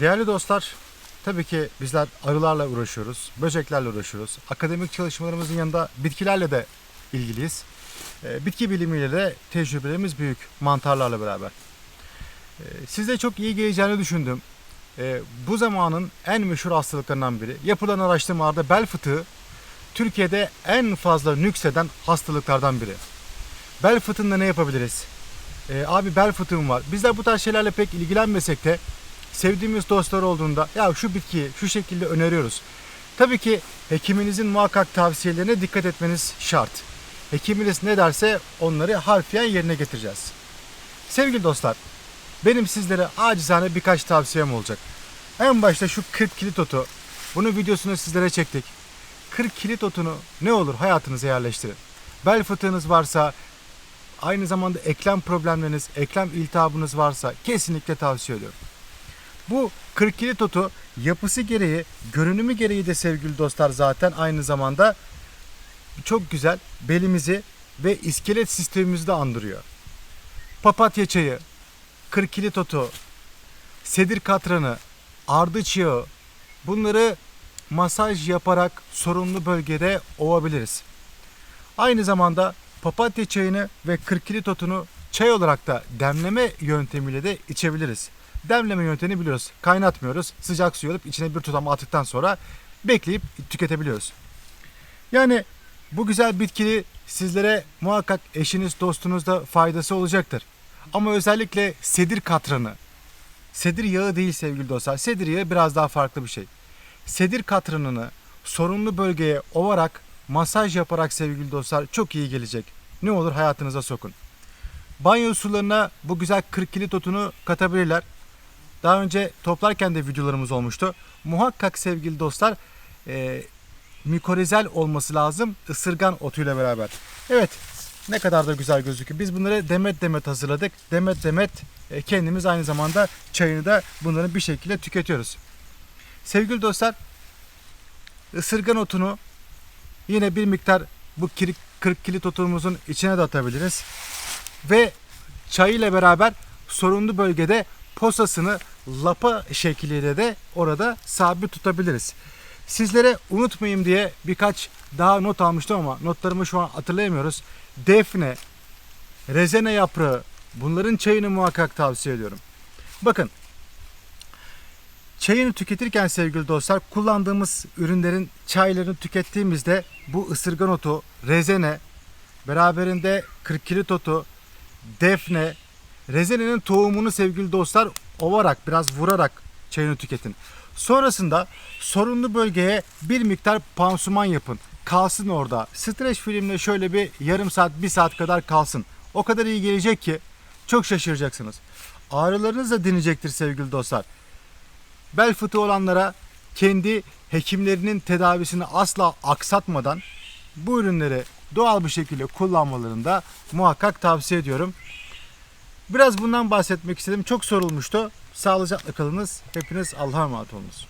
Değerli dostlar, tabii ki bizler arılarla uğraşıyoruz, böceklerle uğraşıyoruz. Akademik çalışmalarımızın yanında bitkilerle de ilgiliyiz. Ee, Bitki bilimiyle de tecrübelerimiz büyük, mantarlarla beraber. Ee, Size çok iyi geleceğini düşündüm. Ee, Bu zamanın en meşhur hastalıklarından biri. Yapılan araştırmalarda bel fıtığı Türkiye'de en fazla nükseden hastalıklardan biri. Bel fıtığında ne yapabiliriz? Abi bel fıtığım var. Bizler bu tarz şeylerle pek ilgilenmesek de sevdiğimiz dostlar olduğunda ya şu bitkiyi şu şekilde öneriyoruz. Tabii ki hekiminizin muhakkak tavsiyelerine dikkat etmeniz şart. Hekiminiz ne derse onları harfiyen yerine getireceğiz. Sevgili dostlar, benim sizlere acizane birkaç tavsiyem olacak. En başta şu 40 kilit otu. Bunun videosunu sizlere çektik. 40 kilit otunu ne olur hayatınıza yerleştirin. Bel fıtığınız varsa, aynı zamanda eklem problemleriniz, eklem iltihabınız varsa kesinlikle tavsiye ediyorum. Bu 40 kilit otu yapısı gereği, görünümü gereği de sevgili dostlar zaten aynı zamanda çok güzel belimizi ve iskelet sistemimizi de andırıyor. Papatya çayı, 40 kilit otu, sedir katranı, ardıç yağı bunları masaj yaparak sorunlu bölgede ovabiliriz. Aynı zamanda papatya çayını ve 40 kilit otunu çay olarak da demleme yöntemiyle de içebiliriz. Demleme yöntemini biliyoruz. Kaynatmıyoruz. Sıcak suyu alıp içine bir tutam attıktan sonra bekleyip tüketebiliyoruz. Yani bu güzel bitkili sizlere muhakkak eşiniz dostunuzda faydası olacaktır. Ama özellikle sedir katranı, sedir yağı değil sevgili dostlar. Sedir yağı biraz daha farklı bir şey. Sedir katranını sorunlu bölgeye ovarak, masaj yaparak sevgili dostlar çok iyi gelecek. Ne olur hayatınıza sokun. Banyo sularına bu güzel 40 kilit otunu katabilirler. Daha önce toplarken de videolarımız olmuştu. Muhakkak sevgili dostlar e, mikorizel olması lazım ısırgan otuyla beraber. Evet ne kadar da güzel gözüküyor. Biz bunları demet demet hazırladık. Demet demet e, kendimiz aynı zamanda çayını da bunların bir şekilde tüketiyoruz. Sevgili dostlar ısırgan otunu yine bir miktar bu kirik- 40 kilit otumuzun içine de atabiliriz. Ve çay ile beraber sorunlu bölgede posasını lapa şekliyle de orada sabit tutabiliriz. Sizlere unutmayayım diye birkaç daha not almıştım ama notlarımı şu an hatırlayamıyoruz. Defne, rezene yaprağı bunların çayını muhakkak tavsiye ediyorum. Bakın Çayını tüketirken sevgili dostlar kullandığımız ürünlerin çaylarını tükettiğimizde bu ısırgan otu, rezene, beraberinde 40 kilit otu, defne, rezenenin tohumunu sevgili dostlar ovarak biraz vurarak çayını tüketin. Sonrasında sorunlu bölgeye bir miktar pansuman yapın. Kalsın orada. Streç filmle şöyle bir yarım saat, bir saat kadar kalsın. O kadar iyi gelecek ki çok şaşıracaksınız. Ağrılarınız da dinecektir sevgili dostlar bel fıtığı olanlara kendi hekimlerinin tedavisini asla aksatmadan bu ürünleri doğal bir şekilde kullanmalarını da muhakkak tavsiye ediyorum. Biraz bundan bahsetmek istedim. Çok sorulmuştu. Sağlıcakla kalınız. Hepiniz Allah'a emanet olunuz.